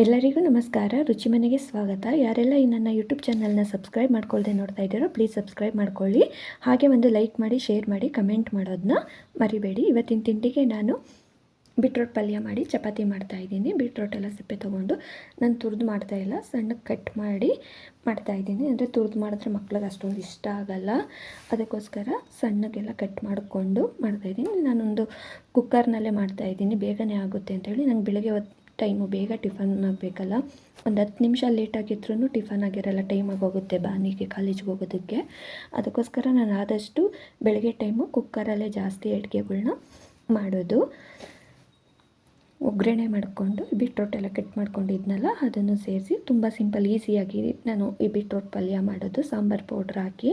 ಎಲ್ಲರಿಗೂ ನಮಸ್ಕಾರ. ರುಚಿ ಮನೆಗೆ ಸ್ವಾಗತ. ಯಾರೆಲ್ಲ ಈ ನನ್ನ ಯೂಟ್ಯೂಬ್ ಚಾನಲ್ನ ಸಬ್ಸ್ಕ್ರೈಬ್ ಮಾಡ್ಕೊಳ್ದೆ ನೋಡ್ತಾ ಇದ್ದೀರೋ ಪ್ಲೀಸ್ ಸಬ್ಸ್ಕ್ರೈಬ್ ಮಾಡ್ಕೊಳ್ಳಿ. ಹಾಗೆ ಒಂದು ಲೈಕ್ ಮಾಡಿ ಶೇರ್ ಮಾಡಿ ಕಮೆಂಟ್ ಮಾಡೋದನ್ನ ಮರಿಬೇಡಿ. ಇವತ್ತಿನ ತಿಂಡಿಗೆ ನಾನು ಬೀಟ್ರೋಟ್ ಪಲ್ಯ ಮಾಡಿ, ಚಪಾತಿ ಮಾಡ್ತಾಯಿದ್ದೀನಿ ಬೀಟ್ರೋಟ್ ಎಲ್ಲ ಸಿಪ್ಪೆ ತೊಗೊಂಡು ನಾನು ತುರಿದು ಮಾಡ್ತಾ ಇಲ್ಲ. ಸಣ್ಣ ಕಟ್ ಮಾಡಿ ಮಾಡ್ತಾ ಇದ್ದೀನಿ. ಅಂದರೆ ತುರಿದು ಮಾಡಿದ್ರೆ ಮಕ್ಳಿಗೆ ಅಷ್ಟೊಂದು ಇಷ್ಟ ಆಗಲ್ಲ. ಅದಕ್ಕೋಸ್ಕರ ಸಣ್ಣಗೆಲ್ಲ ಕಟ್ ಮಾಡಿಕೊಂಡು ಮಾಡ್ತಾಯಿದ್ದೀನಿ ನಾನೊಂದು ಕುಕ್ಕರ್ನಲ್ಲೇ ಮಾಡ್ತಾಯಿದ್ದೀನಿ ಬೇಗನೆ ಆಗುತ್ತೆ ಅಂತೇಳಿ ನಂಗೆ ಬೆಳಗ್ಗೆ ಹೊತ್ತು ಟೈಮು ಬೇಗ ಟಿಫನ್ ಆಗಬೇಕಲ್ಲ ಒಂದು ಹತ್ತು ನಿಮಿಷ ಲೇಟಾಗಿದ್ರೂ ಟಿಫನ್ ಆಗಿರಲ್ಲ, ಟೈಮ್ ಆಗೋಗುತ್ತೆ ಬಾನಿಗೆ, ಕಾಲೇಜ್ಗೆ ಹೋಗೋದಕ್ಕೆ. ಅದಕ್ಕೋಸ್ಕರ ನಾನು ಆದಷ್ಟು ಬೆಳಗ್ಗೆ ಟೈಮು ಕುಕ್ಕರಲ್ಲೇ ಜಾಸ್ತಿ ಅಡುಗೆಗಳನ್ನ ಮಾಡೋದು. ಒಗ್ಗರಣೆ ಮಾಡಿಕೊಂಡು ಬೀಟ್ರೋಟ್ ಎಲ್ಲ ಕಟ್ ಮಾಡ್ಕೊಂಡಿದ್ನಲ್ಲ, ಅದನ್ನು ಸೇರಿಸಿ ತುಂಬ ಸಿಂಪಲ್ ಈಸಿಯಾಗಿ ನಾನು ಈ ಬೀಟ್ರೋಟ್ ಪಲ್ಯ ಮಾಡೋದು, ಸಾಂಬಾರು ಪೌಡ್ರ್ ಹಾಕಿ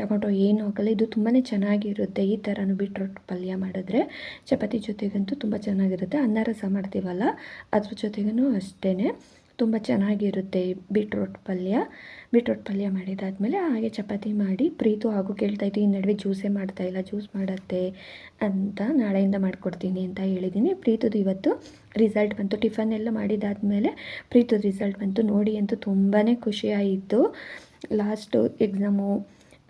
ಟೊಮೊಟೊ ಏನು ಹಾಕಲ್ಲ, ಇದು ತುಂಬಾ ಚೆನ್ನಾಗಿರುತ್ತೆ ಈ ಥರನೂ ಬೀಟ್ರೋಟ್ ಪಲ್ಯ ಮಾಡಿದ್ರೆ. ಚಪಾತಿ ಜೊತೆಗಂತೂ ತುಂಬ ಚೆನ್ನಾಗಿರುತ್ತೆ, ಅನ್ನ ರಸ ಮಾಡ್ತೀವಲ್ಲ, ಅದ್ರ ಜೊತೆಗೂ ಅಷ್ಟೇ ತುಂಬ ಚೆನ್ನಾಗಿರುತ್ತೆ ಬೀಟ್ರೋಟ್ ಪಲ್ಯ. ಬೀಟ್ರೋಟ್ ಪಲ್ಯ ಮಾಡಿದಾದಮೇಲೆ ಹಾಗೆ ಚಪಾತಿ ಮಾಡಿ ಪ್ರೀತು ಹಾಗೂ ಕೇಳ್ತಾಯಿತ್ತು ಈ ನಡುವೆ ಜ್ಯೂಸೇ ಮಾಡ್ತಾಯಿಲ್ಲ ಜ್ಯೂಸ್ ಮಾಡತ್ತೆ ಅಂತ ನಾಳೆಯಿಂದ ಮಾಡಿಕೊಡ್ತೀನಿ ಅಂತ ಹೇಳಿದ್ದೀನಿ ಪ್ರೀತುದು ಇವತ್ತು ರಿಸಲ್ಟ್ ಬಂತು. ಟಿಫನ್ ಎಲ್ಲ ಮಾಡಿದಾದಮೇಲೆ ಪ್ರೀತುದು ರಿಸಲ್ಟ್ ಬಂತು. ನೋಡಿ, ಅಂತೂ ತುಂಬಾ ಖುಷಿಯಾಯಿತು. ಲಾಸ್ಟು ಎಕ್ಸಾಮು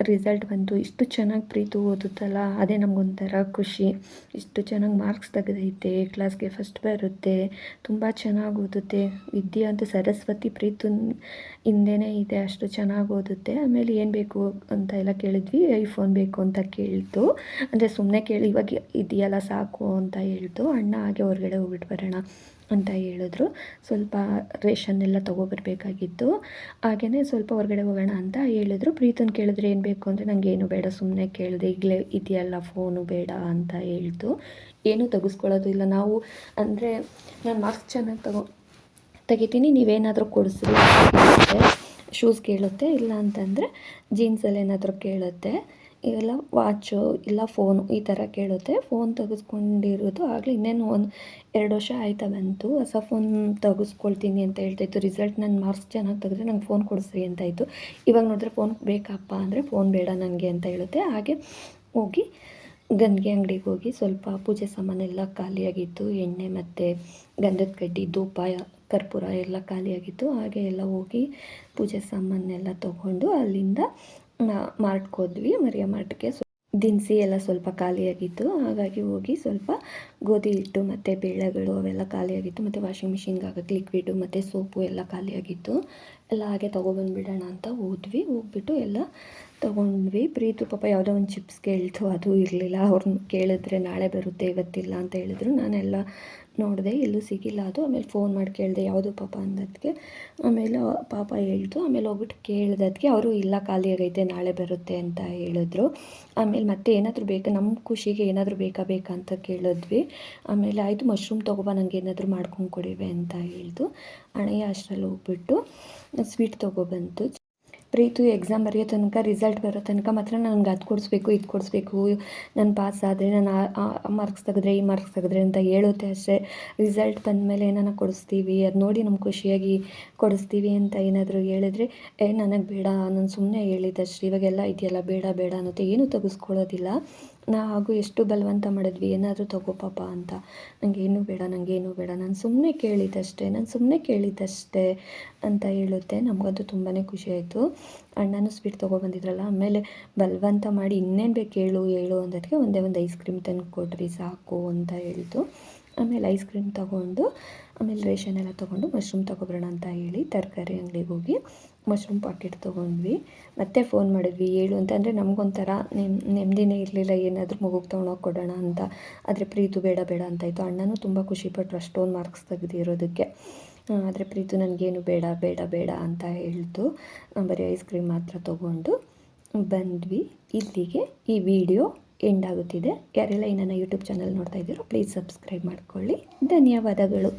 ರಿಸಲ್ಟ್ ಬಂತು ಇಷ್ಟು ಚೆನ್ನಾಗಿ ಪ್ರೀತು ಓದುತ್ತಲ್ಲ, ಅದೇ ನಮಗೊಂಥರ ಖುಷಿ. ಇಷ್ಟು ಚೆನ್ನಾಗಿ ಮಾರ್ಕ್ಸ್ ತೆಗೆದೈತೆ ಕ್ಲಾಸ್ಗೆ ಫಸ್ಟ್ ಬರುತ್ತೆ, ತುಂಬ ಚೆನ್ನಾಗಿ ಓದುತ್ತೆ. ವಿದ್ಯೆ ಅಂತ ಸರಸ್ವತಿ ಪ್ರೀತು ಹಿಂದೆನೇ ಇದೆ, ಅಷ್ಟು ಚೆನ್ನಾಗಿ ಓದುತ್ತೆ. ಆಮೇಲೆ ಏನು ಬೇಕು ಅಂತ ಎಲ್ಲ ಕೇಳಿದ್ವಿ, ಐಫೋನ್ ಬೇಕು ಅಂತ ಕೇಳ್ತು. ಅಂದರೆ ಸುಮ್ಮನೆ ಕೇಳಿ, ಇವಾಗ ಇದೆಯಲ್ಲ ಸಾಕು ಅಂತ ಹೇಳ್ತು. ಅಣ್ಣ ಹಾಗೆ ಹೊರಗಡೆ ಹೋಗ್ಬಿಟ್ಟು ಬರೋಣ ಅಂತ ಹೇಳಿದ್ರು. ಸ್ವಲ್ಪ ರೇಷನ್ ಎಲ್ಲ ತೊಗೊಬರ್ಬೇಕಾಗಿತ್ತು. ಹಾಗೆಯೇ ಸ್ವಲ್ಪ ಹೊರಗಡೆ ಹೋಗೋಣ ಅಂತ ಹೇಳಿದ್ರು. ಪ್ರೀತನ್ ಕೇಳಿದ್ರೆ ಏನು ಬೇಕು ಅಂದರೆ ನನಗೆ ಏನು ಬೇಡ ಸುಮ್ಮನೆ ಕೇಳಿದೆ, ಈಗಲೇ ಇದೆಯಲ್ಲ, ಫೋನು ಬೇಡ ಅಂತ ಹೇಳ್ತು. ಏನೂ ತೆಗೆಸ್ಕೊಳ್ಳೋದು ಇಲ್ಲ. ನಾವು ಅಂದರೆ, ನಾನು ಮಾರ್ಕ್ಸ್ ಚೆನ್ನಾಗಿ ತಗೋ ತೆಗಿತೀನಿ, ನೀವೇನಾದರೂ ಕೊಡಿಸ್ರಿ ಶೂಸ್ ಕೇಳುತ್ತೆ, ಇಲ್ಲ ಅಂತಂದರೆ ಜೀನ್ಸಲ್ಲಿ ಏನಾದರೂ ಕೇಳುತ್ತೆ ಇವೆಲ್ಲ ವಾಚು ಇಲ್ಲ ಫೋನು ಈ ಥರ ಕೇಳುತ್ತೆ. ಫೋನ್ ತೆಗೆಸ್ಕೊಂಡಿರೋದು ಆಗಲೇ ಇನ್ನೇನು ಒಂದು ಎರಡು ವರ್ಷ ಆಯ್ತಾ ಬಂತು. ಹೊಸ ಫೋನ್ ತೆಗೆಸ್ಕೊಳ್ತೀನಿ ಅಂತ ಹೇಳ್ತಾಯಿತ್ತು ರಿಸಲ್ಟ್ ನನ್ನ ಮಾರ್ಕ್ಸ್ ಚೆನ್ನಾಗಿ ತೆಗೆದ್ರೆ ನಂಗೆ ಫೋನ್ ಕೊಡಿಸ್ರಿ ಇತ್ತು. ಇವಾಗ ನೋಡಿದ್ರೆ ಫೋನ್ ಬೇಕಪ್ಪ ಅಂದರೆ ಫೋನ್ ಬೇಡ ನನಗೆ ಅಂತ ಹೇಳುತ್ತೆ. ಹಾಗೆ ಹೋಗಿ ಗಂಧಿಗೆ ಅಂಗಡಿಗೆ ಹೋಗಿ ಸ್ವಲ್ಪ ಪೂಜೆ ಸಾಮಾನೆಲ್ಲ ಖಾಲಿಯಾಗಿತ್ತು. ಎಣ್ಣೆ ಮತ್ತು ಗಂಧದ ಕಡ್ಡಿ, ಧೂಪ ಕರ್ಪೂರ ಎಲ್ಲ ಖಾಲಿಯಾಗಿತ್ತು. ಹಾಗೆ ಎಲ್ಲ ಹೋಗಿ ಪೂಜೆ ಸಾಮಾನೆಲ್ಲ ತೊಗೊಂಡು ಅಲ್ಲಿಂದ ಮಾರ್ಟ್ಕೋದ್ವಿ ಮರಿಯ ಮಾರ್ಟ್ಗೆ ದಿನಸಿ ಎಲ್ಲ ಸ್ವಲ್ಪ ಖಾಲಿಯಾಗಿತ್ತು. ಹಾಗಾಗಿ ಹೋಗಿ ಸ್ವಲ್ಪ ಗೋಧಿ ಹಿಟ್ಟು ಮತ್ತು ಬೇಳೆಗಳು ಅವೆಲ್ಲ ಖಾಲಿಯಾಗಿತ್ತು. ಮತ್ತು ವಾಷಿಂಗ್ ಮಿಷಿನ್ಗೆ ಲಿಕ್ವಿಡು ಮತ್ತು ಸೋಪು ಎಲ್ಲ ಖಾಲಿಯಾಗಿತ್ತು. ಎಲ್ಲ ಹಾಗೆ ತೊಗೊಬಂದ್ಬಿಡೋಣ ಅಂತ ಹೋದ್ವಿ. ಹೋಗ್ಬಿಟ್ಟು ಎಲ್ಲ ತೊಗೊಂಡ್ವಿ. ಪ್ರೀತು ಪಾಪ ಯಾವುದೋ ಒಂದು ಚಿಪ್ಸ್ ಕೇಳ್ತು. ಅದು ಇರಲಿಲ್ಲ. ಅವ್ರನ್ನ ಕೇಳಿದ್ರೆ ನಾಳೆ ಬರುತ್ತೆ, ಇವತ್ತಿಲ್ಲ ಅಂತ ಹೇಳಿದ್ರು. ನಾನೆಲ್ಲ ನೋಡಿದೆ ಎಲ್ಲೂ ಸಿಗಿಲ್ಲ ಅದು. ಆಮೇಲೆ ಫೋನ್ ಮಾಡಿ ಕೇಳಿದೆ, ಯಾವುದು ಪಾಪ ಅಂದದಕ್ಕೆ ಆಮೇಲೆ ಪಾಪ ಹೇಳ್ತು. ಆಮೇಲೆ ಹೋಗ್ಬಿಟ್ಟು ಕೇಳಿದದಕ್ಕೆ ಅವರು ಇಲ್ಲ, ಖಾಲಿ ಆಗೈತೆ, ನಾಳೆ ಬರುತ್ತೆ ಅಂತ ಹೇಳಿದ್ರು. ಆಮೇಲೆ ಮತ್ತೆ ಏನಾದರೂ ಬೇಕಾ ನಮ್ಮ ಖುಷಿಗೆ ಏನಾದರೂ ಬೇಕಾ ಬೇಕಾ ಅಂತ ಕೇಳಿದ್ವಿ. ಆಮೇಲೆ ಆಯಿತು ಮಶ್ರೂಮ್ ತೊಗೊಬ ನನಗೆ ಏನಾದರೂ ಮಾಡ್ಕೊಂಡು ಕೊಡಿವೆ ಅಂತ ಹೇಳ್ದು ಅಣೆಯ ಅಷ್ಟರಲ್ಲಿ ಹೋಗ್ಬಿಟ್ಟು ಸ್ವೀಟ್ ತೊಗೊಬಂತು ಪ್ರೀತು ಎಕ್ಸಾಮ್ ಬರೆಯೋ ತನಕ ರಿಸಲ್ಟ್ ಬರೋ ತನಕ ಮಾತ್ರ ನನಗೆ ಅದು ಕೊಡಿಸ್ಬೇಕು, ಇದು ಕೊಡಿಸ್ಬೇಕು. ನಾನು ಪಾಸ್ ಆದರೆ ನಾನು ಮಾರ್ಕ್ಸ್ ತೆಗೆದ್ರೆ ಈ ಮಾರ್ಕ್ಸ್ ತೆಗೆದ್ರೆ ಅಂತ ಹೇಳುತ್ತೆ ಅಷ್ಟೇ. ರಿಸಲ್ಟ್ ಬಂದಮೇಲೆ ಏನಾನ ಕೊಡಿಸ್ತೀವಿ, ಅದು ನೋಡಿ ನಮ್ಗೆ ಖುಷಿಯಾಗಿ ಕೊಡಿಸ್ತೀವಿ ಅಂತ ಏನಾದರೂ ಹೇಳಿದ್ರೆ, ಏ, ನನಗೆ ಬೇಡ, ನಾನು ಸುಮ್ಮನೆ ಹೇಳಿದ್ದಷ್ಟೇ ಇವಾಗೆಲ್ಲ ಇದೆಯಲ್ಲ, ಬೇಡ ಬೇಡ ಅನ್ನೋದು ಏನೂ ತೆಗೆಸ್ಕೊಳ್ಳೋದಿಲ್ಲ. ಹಾಗೂ ಎಷ್ಟು ಬಲವಂತ ಮಾಡಿದ್ವಿ, ಏನಾದರೂ ತಗೋ ಪಾಪ ಅಂತ. ನನಗೇನು ಬೇಡ ನನಗೇನು ಬೇಡ, ನಾನು ಸುಮ್ಮನೆ ಕೇಳಿದ್ದಷ್ಟೇ, ನಾನು ಸುಮ್ಮನೆ ಕೇಳಿದ್ದಷ್ಟೇ ಅಂತ ಹೇಳುತ್ತೆ. ನಮಗಂತೂ ತುಂಬಾ ಖುಷಿ ಆಯಿತು. ಅಣ್ಣನೂ ಸ್ವೀಟ್ ತೊಗೊಬಂದಿದ್ರಲ್ಲ ಆಮೇಲೆ ಬಲವಂತ ಮಾಡಿ ಇನ್ನೇನು ಬೇಕು ಹೇಳು ಹೇಳು ಅಂದದಕ್ಕೆ ಒಂದೇ ಒಂದು ಐಸ್ ಕ್ರೀಮ್ ತಂದು ಕೊಡ್ರಿ ಸಾಕು ಅಂತ ಹೇಳಿತು ಆಮೇಲೆ ಐಸ್ ಕ್ರೀಮ್ ತೊಗೊಂಡು, ಆಮೇಲೆ ರೇಷನ್ ಎಲ್ಲ ತೊಗೊಂಡು ಮಶ್ರೂಮ್ ತೊಗೊಬರೋಣ ಅಂತ ಹೇಳಿ ತರಕಾರಿ ಅಂಗಡಿಗೆ ಹೋಗಿ ಮಶ್ರೂಮ್ ಪಾಕೆಟ್ ತೊಗೊಂಡ್ವಿ. ಮತ್ತೆ ಫೋನ್ ಮಾಡಿದ್ವಿ, ಹೇಳು ಅಂತ. ಅಂದರೆ ನಮಗೊಂಥರ ನೆಮ್ ನೆಮ್ಮದಿನೇ ಇರಲಿಲ್ಲ, ಏನಾದರೂ ಮಗುಗೆ ತೊಗೊಂಡೋಗಿ ಕೊಡೋಣ ಅಂತ. ಆದರೆ ಪ್ರೀತು ಬೇಡ ಬೇಡ ಅಂತಾಯಿತು ಅಣ್ಣನೂ ತುಂಬ ಖುಷಿಪಟ್ಟರು ಅಷ್ಟೊಂದು ಮಾರ್ಕ್ಸ್ ತೆಗೆದಿರೋದಕ್ಕೆ. ಆದರೆ ಪ್ರೀತು ನನಗೇನು ಬೇಡ ಬೇಡ ಬೇಡ ಅಂತ ಹೇಳ್ತು. ಬರೀ ಐಸ್ ಕ್ರೀಮ್ ಮಾತ್ರ ತೊಗೊಂಡು ಬಂದ್ವಿ. ಇಲ್ಲಿಗೆ ಈ ವಿಡಿಯೋ ಎಂಡ್ ಆಗುತ್ತಿದೆ. ಯಾರೆಲ್ಲ ಈ ಯೂಟ್ಯೂಬ್ ಚಾನಲ್ ನೋಡ್ತಾ ಇದ್ದೀರೋ ಪ್ಲೀಸ್ ಸಬ್ಸ್ಕ್ರೈಬ್ ಮಾಡ್ಕೊಳ್ಳಿ. ಧನ್ಯವಾದಗಳು.